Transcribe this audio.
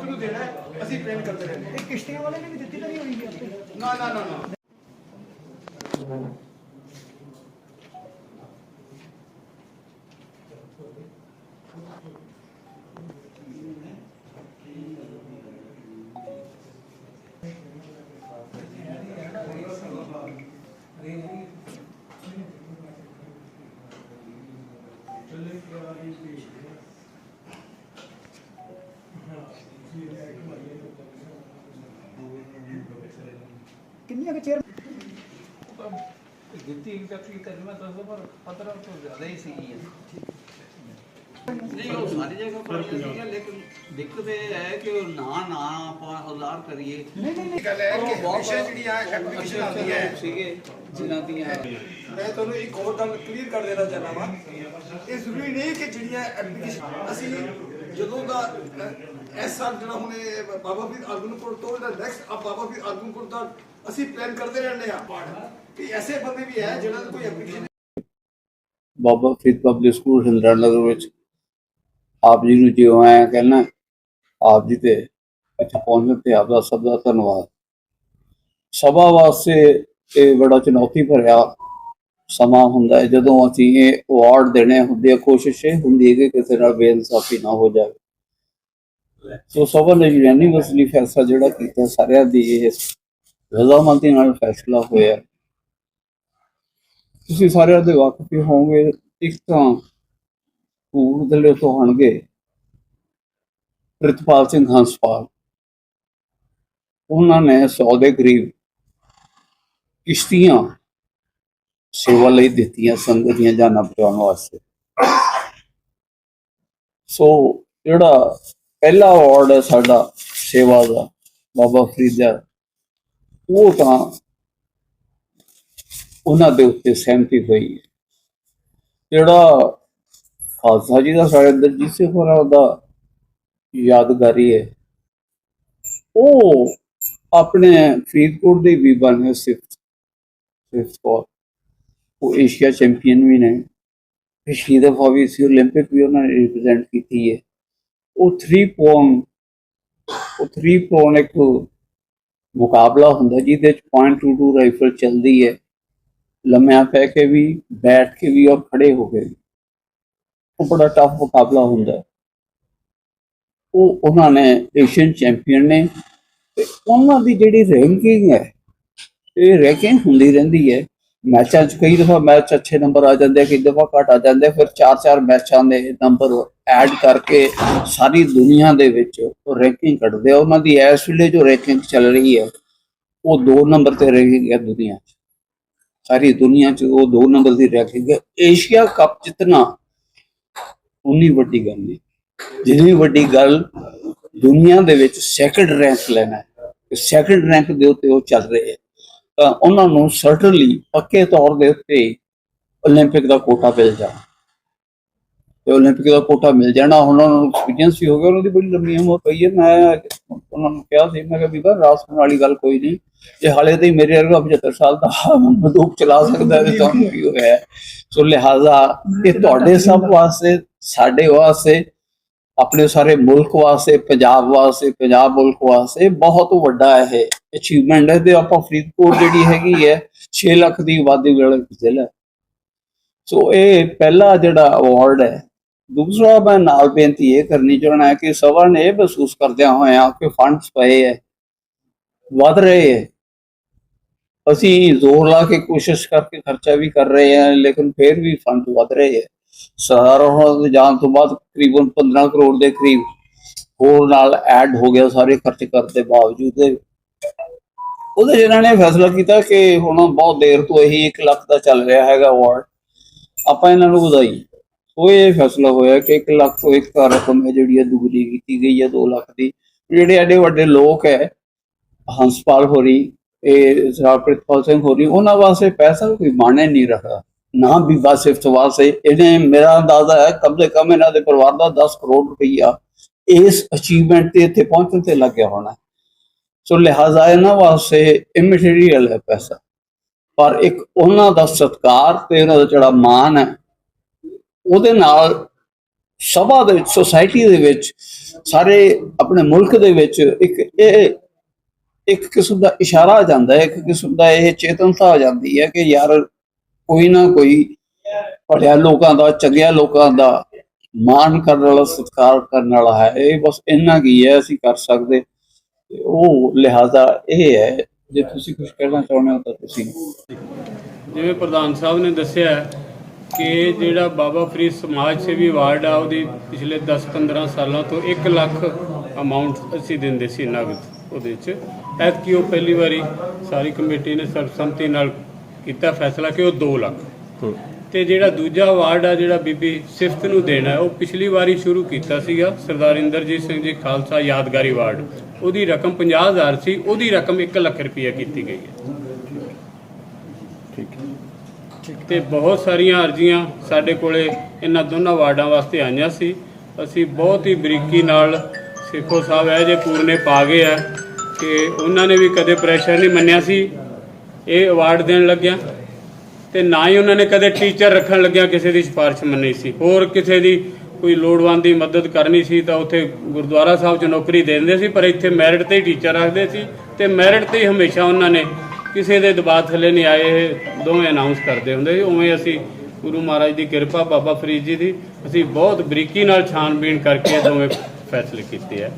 ਨੂੰ ਦੇਣਾ ਹੈ, ਅਸੀਂ ਪਲੈਨ ਕਰਦੇ ਰਹਿੰਦੇ ਇਹ ਕਿਸ਼ਤੀਆਂ ਵਾਲੇ ਨੇ ਵੀ ਦਿੱਤੀ ਤਾਂ ਨਹੀਂ ਹੋਈ ਆਪੇ ਨਾ ਨਾ ਨਾ ਨਾ। ਕਿੰਨੀਆਂ ਕੁ ਚੇਅਰ ਦਿੱਤੀ ਤੱਕੀ ਤੈਨੂੰ ਮੈਂ ਦੱਸਦਾ ਪਰ ਖਤਰਾ ਤੋਂ ਜ਼ਿਆਦਾ ਹੀ ਸੀ ਨਹੀਂ ਉਹ ਸਾਰੀ ਜਗ੍ਹਾ ਪਰ ਸੀਗਾ ਲੇਕਿਨ ਦਿੱਕਤ ਇਹ ਹੈ ਕਿ ਉਹ ਨਾ ਨਾ ਆਪਾਂ ਔਜ਼ਾਰ ਕਰੀਏ। ਨਹੀਂ ਨਹੀਂ ਗੱਲ ਹੈ ਕਿ ਬਹੁਤ ਹਮੇਸ਼ਾ ਜਿਹੜੀਆਂ ਐਪਲੀਕੇਸ਼ਨ ਆਉਂਦੀ ਹੈ। ਸੀਗੇ ਜਿਨ੍ਹਾਂ ਦੀਆਂ ਮੈਂ ਤੁਹਾਨੂੰ ਇੱਕ ਹੋਰ ਗੱਲ ਕਲੀਅਰ ਕਰ ਦੇਣਾ ਚਾਹੁੰਦਾ ਵਾਂ। ਇਹ ਜ਼ਰੂਰੀ ਨਹੀਂ ਕਿ ਜਿਹੜੀਆਂ ਐਪਲੀਕੇਸ਼ਨ ਅਸੀਂ ਜਦੋਂ ਦਾ ਅਹ, ਜਿਹੜਾ ਹੁਣ ਇਹ ਬਾਬਾ ਫਰੀਦ ਆਲਮਪੁਰ ਤੋਂ ਇਹਦਾ ਨੈਕਸਟ ਆ ਬਾਬਾ ਫਰੀਦ ਆਲਮਪੁਰ ਦਾ ਅਸੀਂ ਪਲਾਨ ਕਰਦੇ ਰਹਿੰਦੇ ਆ ਕਿ ਐਸੇ ਬੰਦੇ ਵੀ ਹੈ ਜਿਹਨਾਂ ਕੋਈ application Baba Farid public school Hindra Nagar ਵਿੱਚ ਆਪ ਜੀ ਨੂੰ ਜਿਉਂ ਆਇਆ ਕਹਿਣਾ ਆਪ ਜੀ ਤੇ ਇੱਥੇ ਪਹੁੰਚਣ ਤੇ ਆਪ ਦਾ ਸਭ ਦਾ ਧੰਨਵਾਦ। ਸਭਾ ਵਾਸਤੇ ਇਹ ਬੜਾ ਚੁਣੌਤੀ ਭਰਿਆ ਸਮਾਂ ਹੁੰਦਾ ਹੈ। ਜਦੋਂ ਅਸੀਂ ਇਹ ਅਵਾਰਡ ਦੇਣੇ ਹੁੰਦੇ ਆ ਕੋਸ਼ਿਸ਼ ਇਹ ਹੁੰਦੀ ਹੈ ਕਿ ਕਿਸੇ ਨਾਲ ਬੇਇਨਸਾਫੀ ਨਾ ਹੋ ਜਾਵੇ। ਸੋ ਸਭਾ ਨੇ ਯੂਨੀਵਰਸਲੀ ਫੈਸਲਾ ਜਿਹੜਾ ਕੀਤਾ, ਸਾਰਿਆਂ ਦੀ ਇਹ ਰਜ਼ਾਮੰਦੀ ਨਾਲ ਫੈਸਲਾ ਹੋਇਆ। ਤੁਸੀਂ ਸਾਰਿਆਂ ਦੇ ਵਾਕਫ ਹੀ ਹੋਵੋਗੇ, ਇੱਕ ਤਾਂ ਪੂਰਦਲੇ ਤੋਂ ਹੋਣਗੇ ਪ੍ਰਿਤਪਾਲ ਸਿੰਘ ਹੰਸਪਾਲ, ਉਹਨਾਂ ਨੇ 100 ਦੇ ਕਰੀਬ ਕਿਸ਼ਤੀਆਂ ਸੇਵਾ ਲਈ ਦਿੱਤੀਆਂ ਸੰਗਤ ਦੀਆਂ ਜਾਨਾਂ ਬਚਾਉਣ ਵਾਸਤੇ। ਸੋ ਜਿਹੜਾ ਪਹਿਲਾ ਅਵਾਰਡ ਹੈ ਸਾਡਾ ਸੇਵਾ ਦਾ ਬਾਬਾ ਫਰੀਦ ਦਾ ਉਹ ਤਾਂ ਉਹਨਾਂ ਦੇ ਉੱਤੇ ਸਹਿਮਤੀ ਹੋਈ ਹੈ ਜਿਹੜਾ ਖਾਲਸਾ ਜੀ ਦਾ ਸਾਡੇ ਦਰਜੀਤ ਸਿੰਘ ਹੋਰਾਂ ਦਾ ਯਾਦਗਾਰੀ ਹੈ ਉਹ ਆਪਣੇ ਫਰੀਦਕੋਟ ਦੇ ਵੀ ਬਣੇ ਸਿਫਤ ਸਿਫਤ ਕੌਰ ਉਹ ਏਸ਼ੀਆ ਚੈਂਪੀਅਨ ਵੀ ਨੇ ਪਿਛਲੀ ਦਫਾ ਵੀ ਸੀ 올림픽 ਵੀ ਉਹਨਾਂ ਨੇ ਰਿਪਰੈਜ਼ੈਂਟ ਕੀਤੀ ਹੈ ਉਹ 3 ਪੋਨ ਉਹ 3 ਪੋਨ ਇੱਕ ਮੁਕਾਬਲਾ ਹੁੰਦਾ ਜਿਹਦੇ ਚ .22 ਰਾਈਫਲ ਚੱਲਦੀ ਹੈ। ਲੰਮਿਆਂ ਪੈ ਕੇ ਵੀ, ਬੈਠ ਕੇ ਵੀ ਔਰ ਖੜੇ ਹੋ ਕੇ ਵੀ। ਉਹ ਬੜਾ ਟਫ ਮੁਕਾਬਲਾ ਹੁੰਦਾ ਉਹ ਉਹਨਾਂ ਨੇ ਏਸ਼ੀਅਨ ਚੈਂਪੀਅਨ ਨੇ ਤੇ ਉਹਨਾਂ ਦੀ ਜਿਹੜੀ ਰੈਂਕਿੰਗ ਹੈ, ਇਹ ਰੈਂਕਿੰਗ ਹੁੰਦੀ ਰਹਿੰਦੀ ਹੈ। ਮੈਚਾਂ 'ਚ ਕਈ ਦਫਾ ਮੈਚ ਅੱਛੇ ਨੰਬਰ ਆ ਜਾਂਦੇ ਕਈ ਦਫਾ ਘੱਟ ਆ ਜਾਂਦੇ ਫਿਰ 4-4 ਮੈਚਾਂ ਦੇ ਨੰਬਰ ਐਡ ਕਰਕੇ ਸਾਰੀ ਦੁਨੀਆ ਦੇ ਵਿੱਚ ਰੈਂਕਿੰਗ ਕੱਢਦੇ ਆ। ਉਹਨਾਂ ਦੀ ਇਸ ਵੇਲੇ ਜੋ ਰੈਂਕਿੰਗ ਚੱਲ ਰਹੀ ਹੈ, ਉਹ 2 ਨੰਬਰ ਤੇ ਰਹੀ ਹੈ ਦੁਨੀਆ 'ਚ। ਸਾਰੀ ਦੁਨੀਆ 'ਚ ਉਹ 2 ਨੰਬਰ ਦੀ ਰੈਂਕਿੰਗ ਹੈ। ਏਸ਼ੀਆ ਕੱਪ ਜਿੱਤਣਾ ਉਨੀ ਵੱਡੀ ਗੱਲ ਨਹੀਂ। ਜਿੰਨੀ ਵੱਡੀ ਗੱਲ ਦੁਨੀਆ ਦੇ ਵਿੱਚ ਸੈਕਿੰਡ ਰੈਂਕ ਲੈਣਾ ਹੈ। ਸੈਕੰਡ ਰੈਂਕ ਦੇ ਉੱਤੇ ਉਹ ਚੱਲ ਰਹੇ ਹੈ। ਤਾਂ ਉਹਨਾਂ ਨੂੰ ਸਰਟਨਲੀ ਪੱਕੇ ਤੌਰ ਦੇ ਉੱਤੇ 올림픽 ਦਾ ਕੋਟਾ ਮਿਲ ਜਾ ਤੇ 올림픽 ਦਾ ਕੋਟਾ ਮਿਲ ਜਾਣਾ ਹੁਣ ਉਹਨਾਂ ਨੂੰ ਐਕਸਪੀਰੀਅੰਸ ਵੀ ਹੋ ਗਿਆ ਉਹਨਾਂ ਦੀ ਬੜੀ ਲੰਮੀ ਉਮਰ ਪਈ ਹੈ ਮੈਂ ਉਹਨਾਂ ਨੂੰ ਕਿਹਾ ਸੀ ਮੈਂ ਕਿਹਾ ਬੀਬਾ ਰਾਸ ਕਰਨ ਵਾਲੀ ਗੱਲ ਕੋਈ ਨਹੀਂ ਜੇ ਹਾਲੇ ਤੇ ਮੇਰੇ ਵਰਗਾ 75 ਸਾਲ ਦਾ ਬੰਦੂਕ ਚਲਾ ਸਕਦਾ ਹੈ ਤੇ ਤੁਹਾਨੂੰ ਕੀ ਹੋਇਆ ਹੈ? ਸੋ ਲਿਹਾਜ਼ਾ ਇਹ ਤੁਹਾਡੇ ਸਭ ਵਾਸਤੇ ਸਾਡੇ ਵਾਸਤੇ ਆਪਣੇ ਸਾਰੇ ਮੁਲਕ ਵਾਸਤੇ, ਪੰਜਾਬ ਵਾਸਤੇ, ਪੰਜਾਬ ਮੁਲਕ ਵਾਸਤੇ ਬਹੁਤ ਵੱਡਾ ਇਹ ਅਚੀਵਮੈਂਟ ਹੈ ਤੇ ਆਪਾਂ ਫਰੀਦਕੋਟ ਜਿਹੜੀ ਹੈਗੀ ਹੈ 6 ਲੱਖ ਦੀ ਆਬਾਦੀ ਵਾਲਾ ਜ਼ਿਲ੍ਹਾ ਸੋ ਇਹ ਪਹਿਲਾ ਜਿਹੜਾ ਅਵਾਰਡ ਹੈ, ਦੂਸਰਾ ਮੈਂ ਨਾਲ ਬੇਨਤੀ ਇਹ ਕਰਨੀ ਚਾਹਣਾ ਕਿ ਸਭਾ ਨੇ ਇਹ ਮਹਿਸੂਸ ਕਰਦਿਆਂ ਹੋਇਆ ਕਿ ਫੰਡਸ ਪਏ ਹੈ, ਵਧ ਰਹੇ ਹੈ। ਅਸੀਂ ਜ਼ੋਰ ਲਾ ਕੇ ਕੋਸ਼ਿਸ਼ ਕਰਕੇ ਖਰਚਾ ਵੀ ਕਰ ਰਹੇ ਹਾਂ, ਲੇਕਿਨ ਫਿਰ ਵੀ ਫੰਡ ਵਧ ਰਹੇ ਹੈ। ਸਾਰਾ ਜਾਣ ਤੋਂ ਬਾਅਦ ਤਕਰੀਬਨ 15 ਕਰੋੜ ਦੇ ਕਰੀਬ ਹੋਰ ਨਾਲ ਐਡ ਹੋ ਗਿਆ ਸਾਰੇ ਖਰਚ ਕਰਨ ਦੇ ਬਾਵਜੂਦ। ਉਹਦੇ 'ਚ ਨੇ ਫੈਸਲਾ ਕੀਤਾ ਕਿ ਹੁਣ ਬਹੁਤ ਦੇਰ ਤੋਂ ਇਹੀ 1 ਲੱਖ ਦਾ ਚੱਲ ਰਿਹਾ ਹੈਗਾ ਅਵਾਰਡ ਆਪਾਂ ਇਹਨਾਂ ਨੂੰ ਵਧਾਈ। ਉਹ ਇਹ ਫੈਸਲਾ ਹੋਇਆ ਕਿ 1 ਲੱਖ ਤੋਂ ਇੱਕ ਰਕਮ ਹੈ ਜਿਹੜੀ ਹੈ ਦੁਗਣੀ ਕੀਤੀ ਗਈ ਹੈ 2 ਲੱਖ ਦੀ। ਜਿਹੜੇ ਐਡੇ ਵੱਡੇ ਲੋਕ ਹੈ, ਹੰਸਪਾਲ ਹੋਰੀ, ਇਹ ਸਰਾਬ ਪ੍ਰਿਤਪਾਲ ਸਿੰਘ ਹੋਰੀ, ਉਹਨਾਂ ਵਾਸਤੇ ਪੈਸਾ ਕੋਈ ਮਾਣੇ ਨਹੀਂ ਰੱਖਦਾ ਨਾ ਵੀ ਬਸ ਸਿਫਤ ਵਾਸਤੇ ਇਹਨੇ ਮੇਰਾ ਅੰਦਾਜ਼ਾ ਹੈ ਕਮ ਸੇ ਕਮ ਇਹਨਾਂ ਦੇ ਪਰਿਵਾਰ ਦਾ 10 ਕਰੋੜ ਰੁਪਈਆ ਇਸ ਅਚੀਵਮੈਂਟ ਤੇ ਇੱਥੇ ਪਹੁੰਚਣ ਤੇ ਲੱਗਿਆ ਹੋਣਾ ਸੋ ਲਿਹਾਜ਼ਾ ਇਹਨਾਂ ਵਾਸਤੇ ਇਮਟੀਰੀਅਲ ਹੈ ਪੈਸਾ। ਪਰ ਇੱਕ ਉਹਨਾਂ ਦਾ ਸਤਕਾਰ ਤੇ ਉਹਨਾਂ ਦਾ ਜਿਹੜਾ ਮਾਣ ਹੈ, ਉਹਦੇ ਨਾਲ ਸਭਾ ਦੇ ਵਿੱਚ ਸੋਸਾਇਟੀ ਦੇ ਵਿੱਚ, ਸਾਰੇ ਆਪਣੇ ਮੁਲਕ ਦੇ ਵਿੱਚ ਇੱਕ ਇਹ ਇੱਕ ਕਿਸਮ ਦਾ ਇਸ਼ਾਰਾ ਆ ਜਾਂਦਾ ਹੈ, ਇੱਕ ਕਿਸਮ ਦਾ ਇਹ ਚੇਤਨਤਾ ਆ ਜਾਂਦੀ ਹੈ ਕਿ ਯਾਰ ਕੋਈ ਨਾ ਕੋਈ ਪੜਿਆ ਲੋਕਾਂ ਦਾ, ਚੰਗਿਆ ਲੋਕਾਂ ਦਾ ਮਾਨ ਕਰਨ ਵਾਲਾ, ਸਤਿਕਾਰ ਕਰਨ ਵਾਲਾ ਹੈ। ਇਹ ਬਸ ਇੰਨਾ ਕੀ ਹੈ ਅਸੀਂ ਕਰ ਸਕਦੇ। ਉਹ ਲਿਹਾਜ਼ਾ ਇਹ ਹੈ, ਜੇ ਤੁਸੀਂ ਕੁਝ ਕਹਿਣਾ ਚਾਹੁੰਦੇ ਹੋ ਤਾਂ ਤੁਸੀਂ। ਜਿਵੇਂ ਪ੍ਰਧਾਨ ਸਾਹਿਬ ਨੇ ਦੱਸਿਆ ਕਿ ਜਿਹੜਾ ਬਾਬਾ ਫਰੀਦ ਸਮਾਜ ਸੇਵੀ ਅਵਾਰਡ ਆ, ਉਹਦੀ ਪਿਛਲੇ 10-15 ਸਾਲਾਂ ਤੋਂ 1 ਲੱਖ ਅਮਾਉਂਟ ਅਸੀਂ ਦਿੰਦੇ ਸੀ ਨਗਦ ਉਹਦੇ ਚ। ਐਤਕੀ ਉਹ ਪਹਿਲੀ ਵਾਰੀ ਸਾਰੀ ਕਮੇਟੀ ਨੇ ਸਰਬਸੰਮਤੀ ਨਾਲ ਕੀਤਾ ਫੈਸਲਾ ਕਿ ਉਹ 2 ਲੱਖ। ਤੇ ਜਿਹੜਾ ਦੂਜਾ ਅਵਾਰਡ ਆ ਜਿਹੜਾ ਬੀਬੀ ਸਿਫਤ ਨੂੰ ਦੇਣਾ ਉਹ ਪਿਛਲੀ ਵਾਰੀ ਸ਼ੁਰੂ ਕੀਤਾ ਸੀਗਾ ਸਰਦਾਰ ਇੰਦਰਜੀਤ ਸਿੰਘ ਜੀ ਖਾਲਸਾ ਯਾਦਗਾਰੀ ਅਵਾਰਡ ਉਹਦੀ ਰਕਮ 50000 ਸੀ ਉਹਦੀ ਰਕਮ 1 ਲੱਖ ਰੁਪਈਆ ਕੀਤੀ ਗਈ ਹੈ। ਤੇ ਬਹੁਤ ਸਾਰੀਆਂ ਅਰਜ਼ੀਆਂ ਸਾਡੇ ਕੋਲੇ ਇਹਨਾਂ ਦੋਨਾਂ ਵਾਰਡਾਂ ਵਾਸਤੇ ਆਈਆਂ ਸੀ। ਅਸੀਂ ਬਹੁਤ ਹੀ ਬਰੀਕੀ ਨਾਲ ਸੇਖੋ ਸਾਹਿਬ ਇਹ ਜੇ ਪੂਰਨੇ ਪਾ ਗਏ ਆ ਕਿ ਉਹਨਾਂ ਨੇ ਵੀ ਕਦੇ ਪ੍ਰੈਸ਼ਰ ਨਹੀਂ ਮੰਨਿਆ ਸੀ। ਇਹ ਅਵਾਰਡ ਦੇਣ ਲੱਗਿਆ ਤੇ ਨਾ ਹੀ ਉਹਨਾਂ ਨੇ ਕਦੇ ਟੀਚਰ ਰੱਖਣ ਲੱਗਿਆ ਕਿਸੇ ਦੀ ਸਿਫਾਰਿਸ਼ ਮੰਨੀ ਸੀ। ਹੋਰ ਕਿਸੇ ਦੀ ਕੋਈ ਲੋੜਵੰਦ ਦੀ ਮਦਦ ਕਰਨੀ ਸੀ ਤਾਂ ਉੱਥੇ ਗੁਰਦੁਆਰਾ ਸਾਹਿਬ 'ਚ ਨੌਕਰੀ ਦੇ ਦਿੰਦੇ ਸੀ, ਪਰ ਇੱਥੇ ਮੈਰਿਟ ਤੇ ਹੀ ਟੀਚਰ ਰੱਖਦੇ ਸੀ ਤੇ ਮੈਰਿਟ ਤੇ ਹੀ ਹਮੇਸ਼ਾ ਉਹਨਾਂ ਨੇ ਕਿਸੇ ਦੇ ਦਬਾਅ ਥੱਲੇ ਨਹੀਂ ਆਏ, ਇਹ ਦੋਵੇਂ ਅਨਾਉਂਸ ਕਰਦੇ ਹੁੰਦੇ ਸੀ। ਉਵੇਂ ਅਸੀਂ ਗੁਰੂ ਮਹਾਰਾਜ ਦੀ ਕਿਰਪਾ, ਬਾਬਾ ਫਰੀਦ ਜੀ ਦੀ ਅਸੀਂ ਬਹੁਤ ਬਰੀਕੀ ਨਾਲ ਛਾਣਬੀਣ ਕਰਕੇ ਇਹ ਦੋਵੇਂ ਫੈਸਲੇ ਕੀਤੇ ਆ।